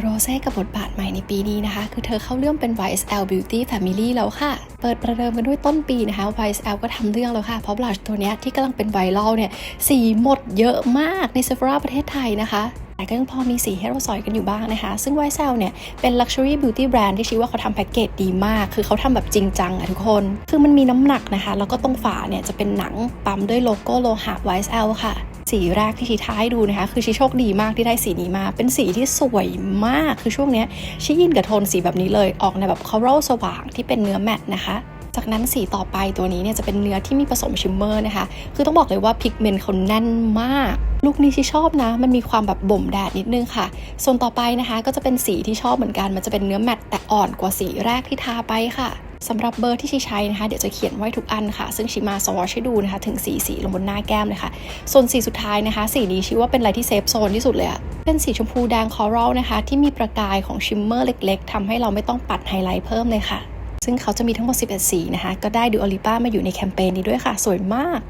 โรเซ่กับบทบาทใหม่ในปีนี้นะคะ คือเธอเข้าเรื่องเป็น YSL Beauty Family แล้วค่ะ เปิดประเดิมกันด้วยต้นปีนะคะ YSL ก็ทำเรื่องแล้วค่ะ เพราะบลัชตัวนี้ที่กำลังเป็นไวรัลเนี่ยสีหมดเยอะมากใน Sephora ประเทศไทยนะคะแต่ก็ยังพอมีสีให้เราสอยกันอยู่บ้างนะคะ ซึ่ง YSL เนี่ย เป็น Luxury Beauty Brand ที่ชี้ว่าเขาทำแพ็กเกจดีมาก คือเขาทำแบบจริงจังอะทุกคน คือมันมีน้ำหนักนะคะ แล้วก็ตรงฝาเนี่ยจะเป็นหนังปั๊มด้วยโลโก้โลหะ YSL ค่ะ สีแรกที่ชีท้ายดูนะคะ คือชีโชคดีมากที่ได้สีนี้มา เป็นสีที่สวยมาก คือช่วงนี้ชียินกับโทนสีแบบนี้เลย ออกในแบบคอรัลสว่างที่เป็นเนื้อแมตนะคะจากนั้นสีต่อไปตัวนี้เนี่ยจะเป็นเนื้อที่มีผสมชิมเมอร์นะคะ คือต้องบอกเลยว่าพิกเมนต์เขาแน่นมาก ลูกนี้ที่ชอบนะ มันมีความแบบบ่มแดดนิดนึงค่ะ ส่วนต่อไปนะคะก็จะเป็นสีที่ชอบเหมือนกัน มันจะเป็นเนื้อแมตต์แต่อ่อนกว่าสีแรกที่ทาไปค่ะ สำหรับเบอร์ที่ชีใช้นะคะ เดี๋ยวจะเขียนไว้ทุกอันค่ะ ซึ่งชิมาสวอชให้ดูนะคะ ถึงสีสีลงบนหน้าแก้มเลยค่ะส่วนสีสุดท้ายนะคะ สีนี้ชิว่าเป็นอะไรที่เซฟโซนที่สุดเลยอะเป็นสีชมพูแดงคอรัลนะคะ ที่มีประกายของชิมเมอร์เล็ก ๆทำให้เราไม่ต้องปัดไฮไลท์เพิ่มเลยค่ะ ซึ่งเขาจะมีทั้งหมด 11 สีนะคะ ก็ได้ดูอลิป้ามาอยู่ในแคมเปญนี้ด้วยค่ะ สวยมาก